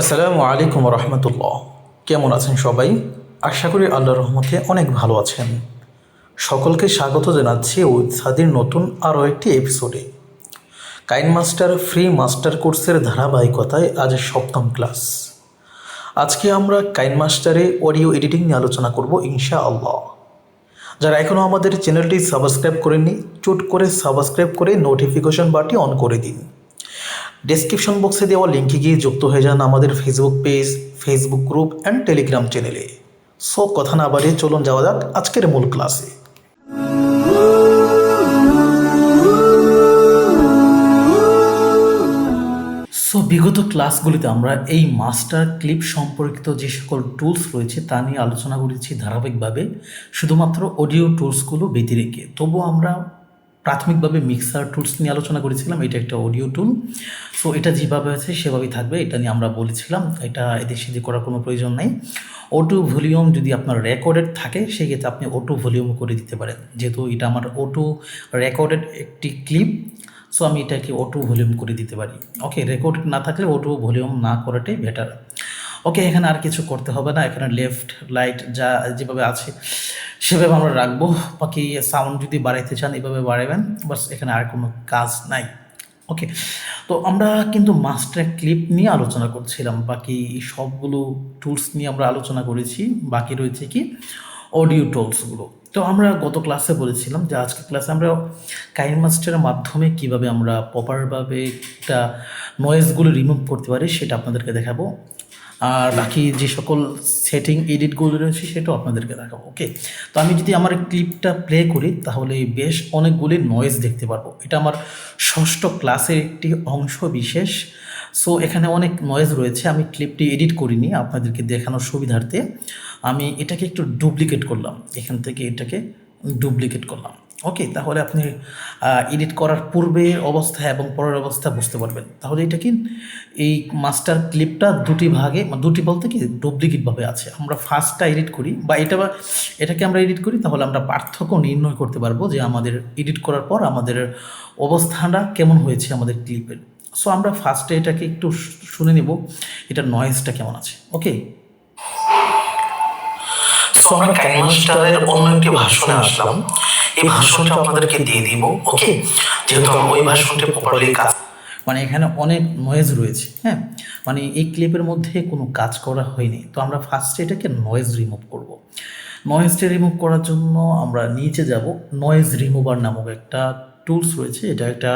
আসসালামু আলাইকুম রহমতুল্লাহ। কেমন আছেন সবাই? আশা করি আল্লাহর রহমতে অনেক ভালো আছেন। সকলকে স্বাগত জানাচ্ছি উইথ সাদির নতুন আরও একটি এপিসোডে কাইন মাস্টার ফ্রি মাস্টার কোর্সের ধারাবাহিকতায় আজ সপ্তম ক্লাস। আজকে আমরা কাইন মাস্টারে অডিও এডিটিং নিয়ে আলোচনা করব ইনশা আল্লাহ যারা এখনও আমাদের চ্যানেলটি সাবস্ক্রাইব করেননি, চুট করে সাবস্ক্রাইব করে নোটিফিকেশন বাটি অন করে দিন। ডেসক্রিপশন বক্সে দেওয়া লিঙ্কে গিয়ে যুক্ত হয়ে যান আমাদের Facebook page Facebook group and Telegram চ্যানেলে সো কথা না বাড়িয়ে চলুন যাওয়া যাক আজকের মূল ক্লাসে সো বিগত ক্লাসগুলিতে আমরা এই মাস্টার ক্লিপ সম্পর্কিত যে সকল টুলস রয়েছে তা নিয়ে আলোচনা করেছি ধারাবাহিকভাবে, শুধুমাত্র অডিও টুলসগুলো রেখে। তবুও আমরা প্রাথমিকভাবে মিক্সার টুলস নিয়ে আলোচনা করেছিলাম, এটা একটা অডিও টুল সো এটা যেভাবে আছে সেভাবেই থাকবে, এটা নিয়ে আমরা বলেছিলাম, এটা এদের সেদিকে করার কোনো প্রয়োজন নেই। অটো ভলিউম যদি আপনার রেকর্ডেড থাকে, সেক্ষেত্রে আপনি অটো ভলিউম করে দিতে পারেন। যেহেতু এটা আমার অটো রেকর্ডেড একটি ক্লিপ সো আমি এটাকে অটো ভলিউম করে দিতে পারি। ওকে রেকর্ড না থাকলে অটো ভলিউম না করাটাই বেটার ওকে এখানে আর কিছু করতে হবে না। এখানে লেফট লাইট যা যেভাবে আছে, সেভাবে আমরা রাখব। বাকি সাউন্ড যদি বাড়াইতে চান, এভাবে বাড়াবেন বাস এখানে আর কোনো কাজ নাই। ওকে তো আমরা কিন্তু মাস্টার ক্লিপ নিয়ে আলোচনা করছিলাম। বাকি সবগুলো টুলস নিয়ে আমরা আলোচনা করেছি। বাকি রয়েছে কি? অডিও টুলসগুলো তো আমরা গত ক্লাসে বলেছিলাম যে আজকে ক্লাসে আমরা কাইন মাস্টারের মাধ্যমে কীভাবে আমরা প্রপারভাবে একটা নয়েজগুলো রিমুভ করতে পারি, সেটা আপনাদেরকে দেখাবো। আর বাকি যে সকল সেটিং এডিটগুলো রয়েছে, সেটাও আপনাদেরকে দেখাবো ওকে তো আমি যদি আমার ক্লিপটা প্লে করি, তাহলে বেশ অনেকগুলি নয়েজ দেখতে পারব। এটা আমার ষষ্ঠ ক্লাসের একটি অংশ বিশেষ। সো এখানে অনেক নয়েজ রয়েছে, আমি ক্লিপটি এডিট করিনি, আপনাদেরকে দেখানোর সুবিধার্থে। আমি এটাকে একটু ডুপ্লিকেট করলাম, এখান থেকে এটাকে ডুপ্লিকেট করলাম। ওকে তাহলে আপনি এডিট করার পূর্বে অবস্থা এবং পরের অবস্থা বুঝতে পারবেন। তাহলে এটা কি? এই মাস্টার ক্লিপটা দুটি ভাগে মানে দুটি বলতে কি? ডুপ্লিকেটভাবে আছে। আমরা ফার্স্টটা এডিট করি বা এটা বা এটাকে আমরা এডিট করি তাহলে আমরা পার্থক্য নির্ণয় করতে পারব যে আমাদের এডিট করার পর আমাদের অবস্থানটা কেমন হয়েছে আমাদের ক্লিপের সো আমরা ফার্স্টে এটাকে একটু শুনে নেব এটা নয়েজটা কেমন আছে। ওকে সো আমরা অন্য একটি ভাষণে আসলাম। এই ভাষণটা আপনাদেরকে দিয়ে দিব ওকে? যেহেতু আমরা ওই ভাষণটা প্রপারলি কাজ মানে এখানে অনেক নয়েজ রয়েছে হ্যাঁ? মানে এই ক্লিপের মধ্যে কোনো কাজ করা হয়নি। তো আমরা ফার্স্টে এটাকে নয়েজ রিমুভ করব। নয়েজটা রিমুভ করার জন্য আমরা নিচে যাব। নয়েজ রিমুভার নামক একটা টুলস রয়েছে। এটা একটা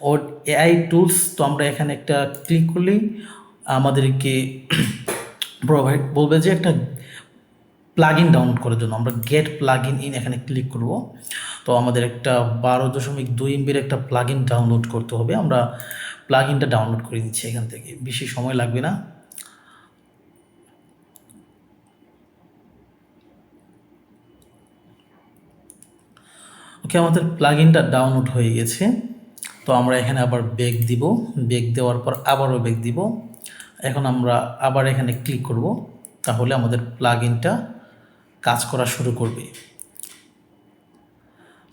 ওর এআই টুলস তো আমরা এখানে একটা ক্লিক করলেই আমাদেরকে প্রোভাইড বলবে যে একটা প্লাগ ডাউনলোড করার জন্য। আমরা গেট প্লাগ ইন এখানে ক্লিক করব। তো আমাদের একটা বারো দশমিক দুই এমবির একটা প্লাগ ডাউনলোড করতে হবে। আমরা প্লাগ ডাউনলোড করে নিচ্ছি এখান থেকে। বেশি সময় লাগবে না। ওকে আমাদের প্লাগ ডাউনলোড হয়ে গেছে। তো আমরা এখানে আবার বেগ দিব। বেগ দেওয়ার পর আবারও বেগ দিব। এখন আমরা আবার এখানে ক্লিক করব। তাহলে আমাদের প্লাগ ইনটা কাজ করা শুরু করবে।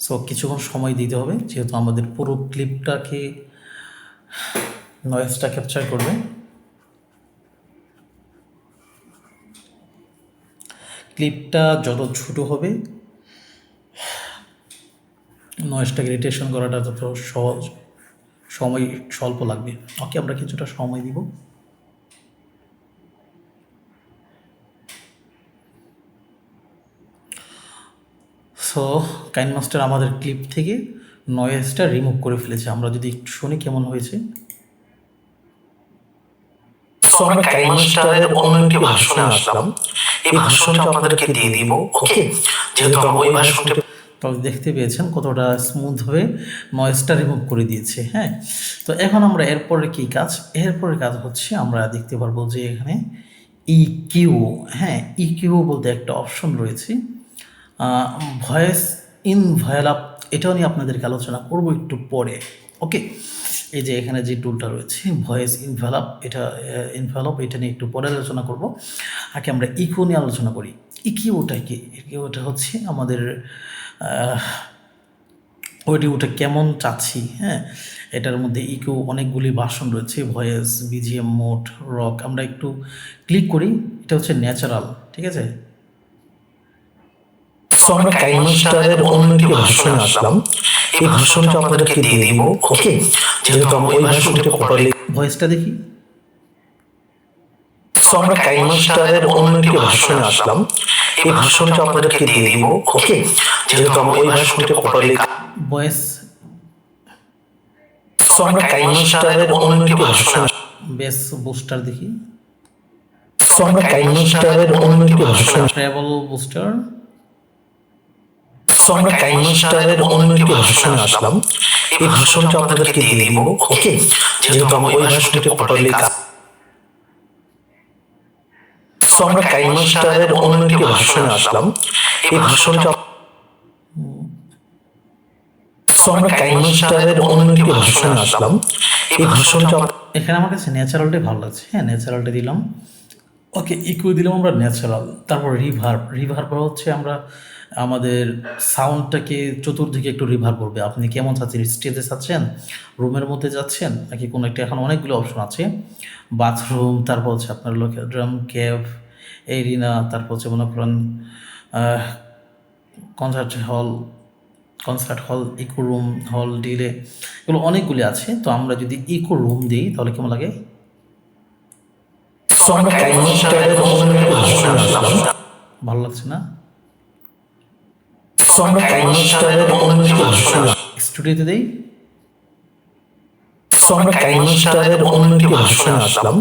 সো কিছুক্ষণ সময় দিতে হবে, যেহেতু আমাদের পুরো ক্লিপটাকে নয়েজটা ক্যাপচার করবে। ক্লিপটা যত ছোট হবে নয়েজটাকে রিটেশন করাটা তত সহজ, সময় স্বল্প লাগবে। ওকে আমরা কিছুটা সময় দিব। সো কাইন মাস্টার আমাদের ক্লিপ থেকে নয়েজটা রিমুভ করে ফেলেছে। আমরা যদি একটু শুনি কেমন হয়েছে। আমরা কাইন মাস্টারের অন্য একটি ভাষণে আসলাম। এই ভাষণটা আপনাদেরকে দিয়ে দিব ওকে যেহেতু আমরা ওই ভাষণটা তাহলে দেখতে পেয়েছেন কতটা স্মুথভাবে নয়েজটা রিমুভ করে দিয়েছে হ্যাঁ? তো এখন আমরা এরপরে কী কাজ? এরপরের কাজ হচ্ছে আমরা দেখতে পারব যে এখানে ইকিউ হ্যাঁ ই কিউ বলতে একটা অপশন রয়েছে। ভয়েস ইন ভয়েলাপ এটাও নিয়ে আপনাদেরকে আলোচনা করব একটু পরে। ওকে এই যে এখানে যে টুলটা রয়েছে ভয়েস ইনভেলপ এটা ইনভেলপ এটা নিয়ে একটু পরে আলোচনা করব। আগে আমরা ইকো নিয়ে আলোচনা করি। ইকিওটা কি? ইকিওটা হচ্ছে আমাদের অডিওটা কেমন চাচ্ছি হ্যাঁ? এটার মধ্যে ইকো অনেকগুলি ভাষণ রয়েছে ভয়েস বিজিএম মোড রক আমরা একটু ক্লিক করি। এটা হচ্ছে ন্যাচারাল ঠিক আছে? তো আমরা কাইনমাস্টারের অন্য একটি ভাষণে আসলাম। এই ভাষণটা আপনাদেরকে দিয়ে দিব ওকে? যেহেতু আমরা ওই ভাষণটা প্রপারলি ভয়েসটা দেখি? তো আমরা কাইনমাস্টারের অন্য একটি ভাষণে আসলাম। এই ভাষণটা আপনাদেরকে দিয়ে দিব ওকে? যেহেতু আমরা ওই ভাষণটা প্রপারলি ভয়েস আমরা কাইনমাস্টারের অন্য একটি ভাষণে বেস বুস্টার দেখি। তো আমরা কাইনমাস্টারের অন্য একটি ভাষণে ট্রাভেল বুস্টার। আমরা কাইনমাস্টারের অন্য একটি ভাষণে আসলাম। এই ভাষণটা আপনাদেরকে দিয়ে দিব ওকে? যেহেতু আমরা ওই ভাষণটা প্রপারলি আমরা কাইনমাস্টারের অন্য একটি ভাষণে আসলাম। এই ভাষণটা আমরা কাইনমাস্টারের অন্য একটি ভাষণে আসলাম। এই ভাষণটা এখানে আমার কাছে ন্যাচারালটাই ভালো লাগছে হ্যাঁ ন্যাচারালটা দিলাম। ওকে ইকুই দিলাম আমরা ন্যাচারাল তারপর রিভার্ব রিভার্ব হচ্ছে আমরা আমাদের সাউন্ডটাকে চতুর্দিকে একটু রিভার করবে। আপনি কেমন চাচ্ছেন? স্টেজে চাচ্ছেন? রুমের মধ্যে যাচ্ছেন? নাকি কোনো একটা এখন অনেকগুলো অপশন আছে? বাথরুম তারপর হচ্ছে আপনার লোকের ড্রাম ক্যাব এরিনা তারপর হচ্ছে মনে করেন কনসার্ট হল কনসার্ট হল ইকো রুম হল ডিলে এগুলো অনেকগুলি আছে। তো আমরা যদি ইকো রুম দিই তাহলে কেমন লাগে? ভালো লাগছে না? তো আমরা কাইনমাস্টারের অন্য একটি ভাষণে স্টুডিওতে দেই? তো আমরা কাইনমাস্টারের অন্য একটি ভাষণে আসলাম।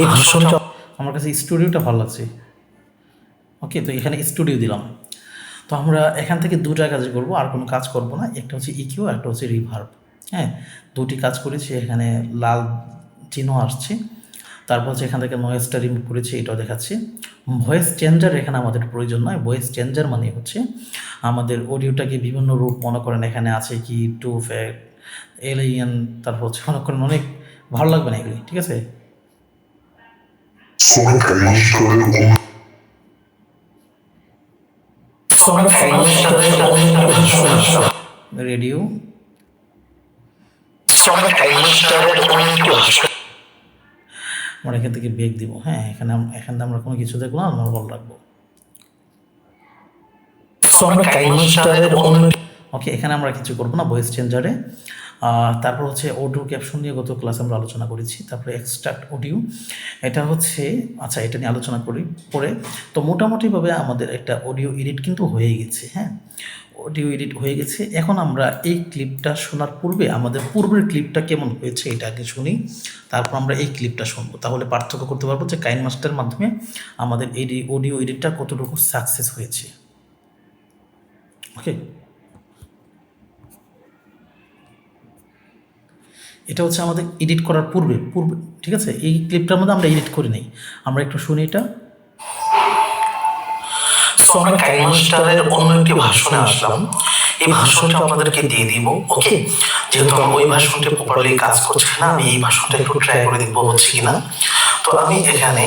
এই ভাষণটা আমার কাছে স্টুডিওটা ভালো লাগছে। ওকে তো এখানে স্টুডিও দিলাম। তো আমরা এখান থেকে দুটা কাজ করব আর কোনো কাজ করব না। একটা হচ্ছে ইকিউ একটা হচ্ছে রিভার্ব হ্যাঁ দুটি কাজ করেছি। এখানে লাল চিহ্ন আসছে। তারপর হচ্ছে এখান থেকে নয়েজটা রিমুভ করেছি, এটাও দেখাচ্ছে। ভয়েস চেঞ্জার এখানে আমাদের প্রয়োজন নয় ভয়েস চেঞ্জার মানে হচ্ছে আমাদের অডিওটাকে বিভিন্ন রূপ মনে করেন এখানে আছে কি টু ফ্যাক্ট এলিয়েন তারপর হচ্ছে মনে করেন অনেক ভালো লাগবে না এগুলি, ঠিক আছে? রেডিও আমরা এখান থেকে বেগ দিব। হ্যাঁ এখানে এখানে আমরা কোনো কিছু দেখব না রাখব। আমরা অন্য ওকে এখানে আমরা কিছু করব না ভয়েস চেঞ্জারে তারপর হচ্ছে অডিও ক্যাপশন নিয়ে গত ক্লাসে আমরা আলোচনা করেছি তারপরে এক্সট্রাক্ট অডিও এটা হচ্ছে আচ্ছা এটা নিয়ে আলোচনা করি পরে। তো মোটামুটিভাবে আমাদের একটা অডিও এডিট কিন্তু হয়ে গেছে হ্যাঁ। অডিও এডিট হয়ে গেছে। এখন আমরা এই ক্লিপটা শোনার পূর্বে আমাদের পূর্বের ক্লিপটা কেমন হয়েছে এটা আগে শুনি, তারপর আমরা এই ক্লিপটা শুনব। তাহলে পার্থক্য করতে পারব যে কাইন মাস্টারের মাধ্যমে আমাদের এই অডিও এডিটটা কতটুকু সাকসেস হয়েছে। ওকে এটা হচ্ছে আমাদের এডিট করার পূর্বে পূর্বে, ঠিক আছে? এই ক্লিপটার মধ্যে আমরা এডিট করি নাই। আমরা একটু শুনি এটা। তো আমরা কাইনমাস্টারের অন্য একটি ভাষণে আসলাম। এই ভাষণটা আপনাদেরকে দিয়ে দিব ওকে? যেহেতু আমরা ওই ভাষণটা প্রপারলি কাজ করছে না আমি এই ভাষণটা একটু ট্রাই করে দেখব হচ্ছে কিনা। তো আমি এখানে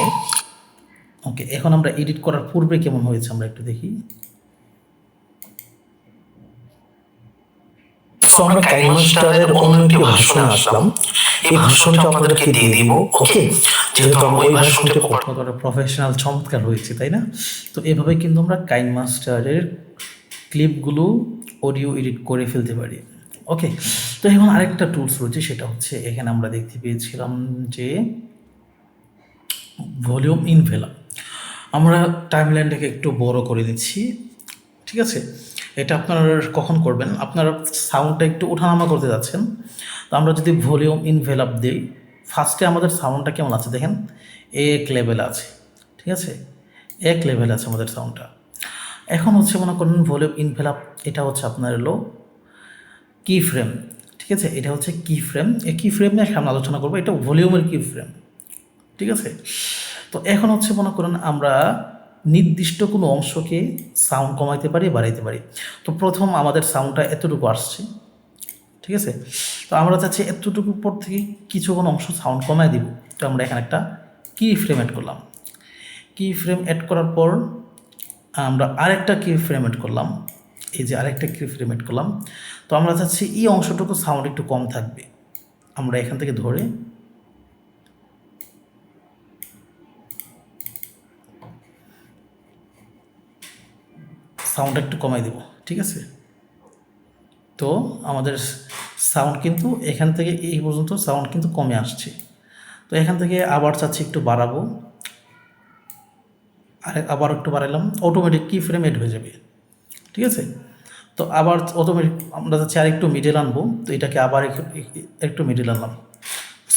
ওকে এখন আমরা এডিট করার পূর্বে কেমন হয়েছে আমরা একটু দেখি। আমরা কাইনমাস্টারের অন্য একটি ভাষণে আসলাম। এই ভাষণটা আপনাদেরকে দিয়ে দিব ওকে? যেহেতু আমরা ভাষণটা কতটা প্রফেশনাল চমৎকার হয়েছে তাই না? তো এভাবে কিন্তু আমরা কাইন মাস্টারের ক্লিপগুলো অডিও এডিট করে ফেলতে পারি। ওকে? তো এখন আরেকটা টুলস রয়েছে সেটা হচ্ছে এখানে আমরা দেখতে পেয়েছিলাম যে ভলিউম ইনভেলাপ আমরা টাইমলাইনটাকে একটু বড় করে দিচ্ছি ঠিক আছে? এটা আপনারা কখন করবেন? আপনারা সাউন্ডটা একটু ওঠানামা করতে যাচ্ছেন। তো আমরা যদি ভলিউম ইনভেলাপ দিই ফার্স্টে আমাদের সাউন্ডটা কেমন আছে দেখেন? এক লেভেল আছে, ঠিক আছে? এক লেভেল আছে আমাদের সাউন্ডটা এখন হচ্ছে মনে করেন ভলিউম ইনভেলাপ এটা হচ্ছে আপনার এলো কি ফ্রেম ঠিক আছে? এটা হচ্ছে কি ফ্রেম এই কি ফ্রেম নিয়ে সামনে আলোচনা করব, এটা ভলিউমের কি ফ্রেম ঠিক আছে? তো এখন হচ্ছে মনে করেন আমরা নির্দিষ্ট কোনো অংশকে সাউন্ড কমাইতে পারি, বাড়াইতে পারি। তো প্রথম আমাদের সাউন্ডটা এতটুকু আসছে, ঠিক আছে? তো আমরা চাচ্ছি এতটুকু পর থেকে কিছু কোনো অংশ সাউন্ড কমাই দিব। তো আমরা এখানে একটা কি ফ্রেম অ্যাড করলাম। কি ফ্রেম অ্যাড করার পর আমরা আরেকটা কি ফ্রেম অ্যাড করলাম। এই যে আরেকটা কি ফ্রেম অ্যাড করলাম। তো আমরা চাচ্ছি এই অংশটুকু সাউন্ড একটু কম থাকবে। আমরা এখান থেকে ধরে সাউন্ড একটু কমাই দেব, ঠিক আছে? তো আমাদের সাউন্ড কিন্তু এখান থেকে এই পর্যন্ত সাউন্ড কিন্তু কমে আসছে। তো এখান থেকে আবার চাচ্ছি একটু বাড়াবো। আর, আবার একটু বাড়ালাম অটোমেটিক কি ফ্রেম এড হয়ে যাবে, ঠিক আছে? তো আবার অটোমেটিক আমরা চাচ্ছি আর একটু মিডল আনব, তো এটাকে আবার একটু একটু মিডল আনলাম।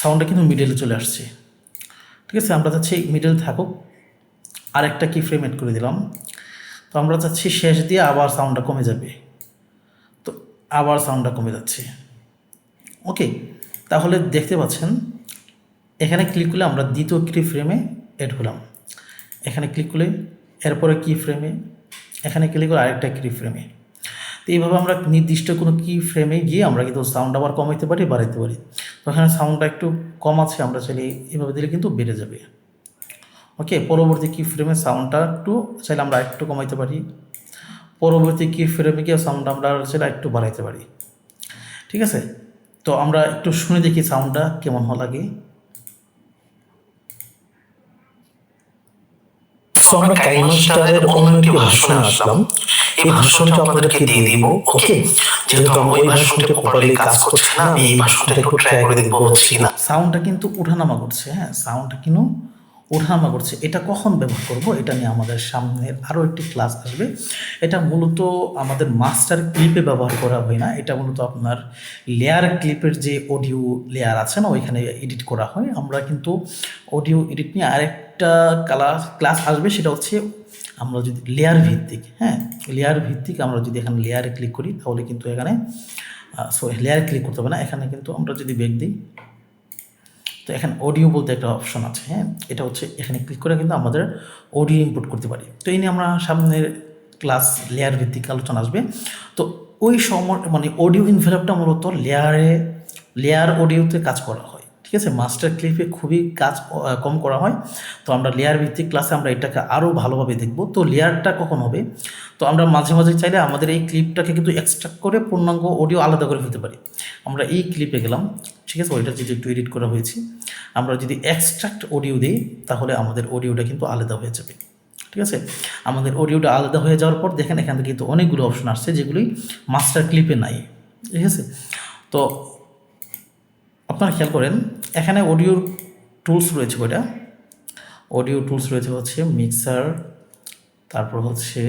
সাউন্ডটা কিন্তু মিডলে চলে আসছে, ঠিক আছে? আমরা চাচ্ছি মিডল থাকুক আর একটা কি ফ্রেম এড করে দিলাম। তো আমরা চাচ্ছি শেষ দিয়ে আবার সাউন্ডটা কমে যাবে। তো আবার সাউন্ডটা কমে যাচ্ছে। ওকে তাহলে দেখতে পাচ্ছেন, এখানে ক্লিক করলে আমরা দ্বিতীয় কি ফ্রেমে এড হলাম। এখানে ক্লিক করলে, এরপরে কি ফ্রেমে এখানে ক্লিক করে আরেকটা কি ফ্রেমে তো এইভাবে আমরা নির্দিষ্ট কোনো কি ফ্রেমে গিয়ে আমরা কিন্তু সাউন্ড আবার কমাইতে পারি, বাড়াইতে পারি। তো এখানে সাউন্ডটা একটু কম আছে, আমরা চাইলে এইভাবে দিলে কিন্তু বেড়ে যাবে। ওকে পরবর্তী কি ফ্রেমে সাউন্ডটা একটু চাইলে আমরা একটু কমাইতে পারি। পরবর্তী কি ফ্রেমে গিয়ে সাউন্ড আমরা চাইলে একটু বাড়াইতে পারি। ঠিক আছে? তো আমরা একটু শুনে দেখি সাউন্ডটা কেমন হওয়া লাগে। তো আমরা কাইমাস্টারের অন্য একটি ভাষণে আসলাম। এই ভাষণটা আপনাদেরকে দিয়ে দিব ওকে যেহেতু আমার ওই ভাষণটা প্রপারলি কাজ করছে না আমি এই ভাষণটা একটু ট্রাই করে দেখব হচ্ছে কিনা। সাউন্ডটা কিন্তু উঠানামা করছে হ্যাঁ? সাউন্ডটা কিন্তু ওঠানামা করছে, এটা কখন ব্যবহার করব? এটা নিয়ে আমাদের সামনের আরও একটি ক্লাস আসবে। এটা মূলত আমাদের মাস্টার ক্লিপে ব্যবহার করা হয় না, এটা মূলত আপনার লেয়ার ক্লিপের যে অডিও লেয়ার আছে না, ওইখানে এডিট করা হয়। আমরা কিন্তু অডিও এডিট নিয়ে আরেকটা ক্লাস ক্লাস আসবে, সেটা হচ্ছে আমরা যদি লেয়ার ভিত্তিক হ্যাঁ লেয়ার ভিত্তিক আমরা যদি এখানে লেয়ারে ক্লিক করি, তাহলে কিন্তু এখানে সো লেয়ারে ক্লিক করতে হবে না। এখানে কিন্তু আমরা যদি বেগ দিই তো এখানে অডিও বলতে একটা অপশন আছে হ্যাঁ? এটা হচ্ছে এখানে ক্লিক করে কিন্তু আমাদের অডিও ইনপুট করতে পারি। তো এই নিয়ে আমরা সামনের ক্লাস লেয়ার ভিত্তিক আলোচনা আসবে। তো ওই সময় মানে অডিও ইনভেলপটা মূলত লেয়ারে লেয়ার অডিওতে কাজ করা হয়। ঠিক আছে মাস্টার ক্লিপে খুবই কাজ কম করা হয়। তো আমরা লেয়ার ভিত্তিক ক্লাসে আমরা এটাকে আরও ভালোভাবে দেখব। তো লেয়ারটা কখন হবে? তো আমরা মাঝে মাঝে চাইলে আমাদের এই ক্লিপটাকে কিন্তু এক্সট্রাক্ট করে পূর্ণাঙ্গ অডিও আলাদা করে ফেলতে পারি। আমরা এই ক্লিপে গেলাম, ঠিক আছে, ওইটা যদি একটু এডিট করা হয়েছে। আমরা যদি এক্সট্রাক্ট অডিও দিই, তাহলে আমাদের অডিওটা কিন্তু আলাদা হয়ে যাবে। ঠিক আছে? আমাদের অডিওটা আলাদা হয়ে যাওয়ার পর দেখেন এখান থেকে কিন্তু অনেকগুলো অপশন আসছে, যেগুলি মাস্টার ক্লিপে নাই। ঠিক আছে? তো আপনারা খেয়াল করেন, এখানে অডিওর টুলস রয়েছে কয়টা? অডিও টুলস রয়েছে হচ্ছে মিক্সার তারপর হচ্ছে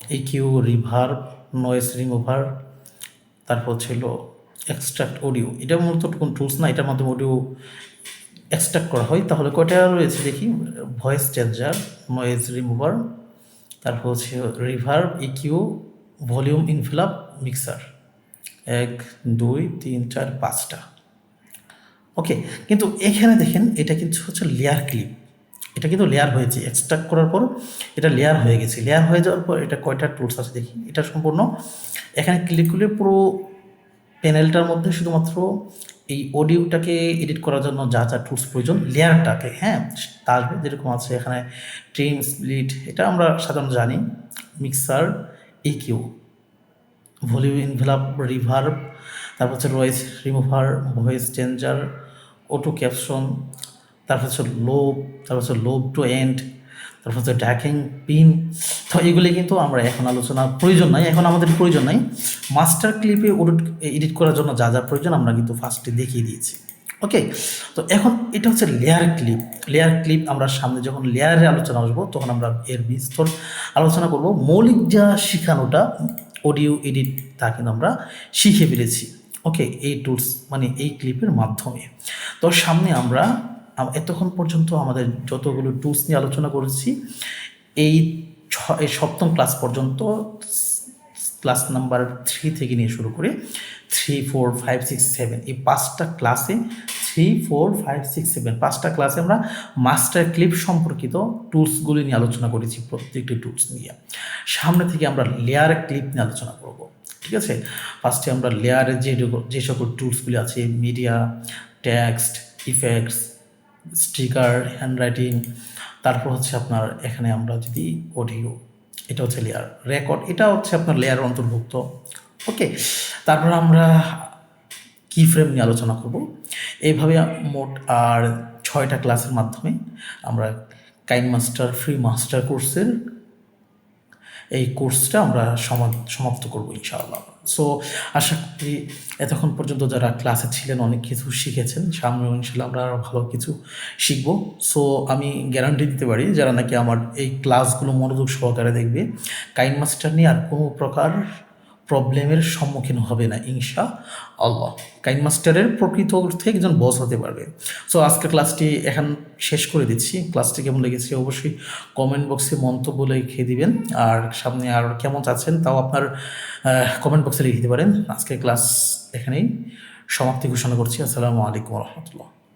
ইকিউ রিভার নয়েস রিমুভার তারপর ছিল এক্সট্রাক্ট অডিও এটা মূলত কোন টুলস না, এটার মাধ্যমে অডিও এক্সট্রাক্ট করা হয়। তাহলে কয়টা রয়েছে দেখি? ভয়েস চেঞ্জার নয়েজ রিমুভার তারপর হচ্ছে রিভার ইকিউ ভলিউম ইনফ্লাপ মিক্সার এক, দুই, তিন, চার, পাঁচটা। ওকে, কিন্তু এখানে দেখেন, এটা কিন্তু হচ্ছে লেয়ার ক্লিপ এটা কিন্তু লেয়ার হয়েছে। এক্সট্রাক্ট করার পর এটা লেয়ার হয়ে গেছে। লেয়ার হয়ে যাওয়ার পর এটা কয়টা টুলস আছে দেখি। এটা সম্পূর্ণ। এখানে ক্লিক করলে পুরো প্যানেলটার মধ্যে শুধুমাত্র এই অডিওটাকে এডিট করার জন্য যা যা টুলস প্রয়োজন লেয়ারটাকে হ্যাঁ? তার যেরকম আছে এখানে ট্রিম স্প্লিট এটা আমরা সাধারণত জানি। Mixer EQ volume envelope reverb, তারপর হচ্ছে noise remover, voice changer, auto caption, তারপর হচ্ছে লোভ, তারপর হচ্ছে লোভ টু এন্ড, তারপর হচ্ছে ড্যাকিং পিন। তো এগুলি কিন্তু আমরা এখন আলোচনা, প্রয়োজন নাই, এখন আমাদের প্রয়োজন নাই। মাস্টার ক্লিপে ওডিট এডিট করার জন্য যা যা প্রয়োজন আমরা কিন্তু ফার্স্টে দেখিয়ে দিয়েছি। ওকে? তো এখন এটা হচ্ছে লেয়ার ক্লিপ লেয়ার ক্লিপ আমরা সামনে যখন লেয়ারে আলোচনা আসব, তখন আমরা এর বিস্তর আলোচনা করব। মৌলিক যা শেখানোটা অডিও এডিট তা কিন্তু আমরা শিখে ফেলেছি। ওকে এই টুলস মানে এই ক্লিপের মাধ্যমে। তো সামনে আমরা এতক্ষণ পর্যন্ত আমাদের যতগুলো টুলস নিয়ে আলোচনা করেছি, এই এই সপ্তম ক্লাস পর্যন্ত ক্লাস নাম্বার থ্রি থেকে নিয়ে শুরু করে three four five six seven এই পাঁচটা ক্লাসে three four five six seven পাঁচটা ক্লাসে আমরা মাস্টার ক্লিপ সম্পর্কিত টুলসগুলি নিয়ে আলোচনা করেছি প্রত্যেকটি টুলস নিয়ে। সামনে থেকে আমরা লেয়ার ক্লিপ নিয়ে আলোচনা করব, ঠিক আছে? ফার্স্টে আমরা লেয়ারে যে যে সকল টুলসগুলি আছে media text effects sticker handwriting তারপর হচ্ছে আপনার এখানে আমরা যদি অডিও এটা হচ্ছে লেয়ার রেকর্ড এটা হচ্ছে আপনার লেয়ার অন্তর্ভুক্ত ওকে তারপর আমরা কি ফ্রেম নিয়ে আলোচনা করব। এইভাবে মোট আর ছয়টা ক্লাসের মাধ্যমে আমরা কাইন মাস্টার ফ্রি মাস্টার কোর্সের এই কোর্সটা আমরা সমা- সমাপ্ত করব ইনশাআল্লাহ। সো আশা করি এতক্ষণ পর্যন্ত যারা ক্লাসে ছিলেন অনেক কিছু শিখেছেন, সামনেও ইনশাল্লাহ আমরা আরও ভালো কিছু শিখব। সো আমি গ্যারান্টি দিতে পারি যারা নাকি আমার এই ক্লাসগুলো মনোযোগ সহকারে দেখবে কাইন মাস্টার নিয়ে আর কোনো প্রকার প্রবলেমের সম্মুখীন হবে না ইনশা আল্লাহ কাইন মাস্টারের প্রকৃত অর্থে একজন বস হতে পারবে। সো আজকের ক্লাসটি এখন শেষ করে দিচ্ছি। ক্লাসটি কেমন লেগেছে অবশ্যই কমেন্ট বক্সে মন্তব্য লিখে দিবেন। আর সামনে আর কেমন চাচ্ছেন তাও আপনার কমেন্ট বক্সে লিখে দিতে পারেন। আজকের ক্লাস এখানেই সমাপ্তি ঘোষণা করছি। আসসালামু আলাইকুম রহমতুল্লাহ।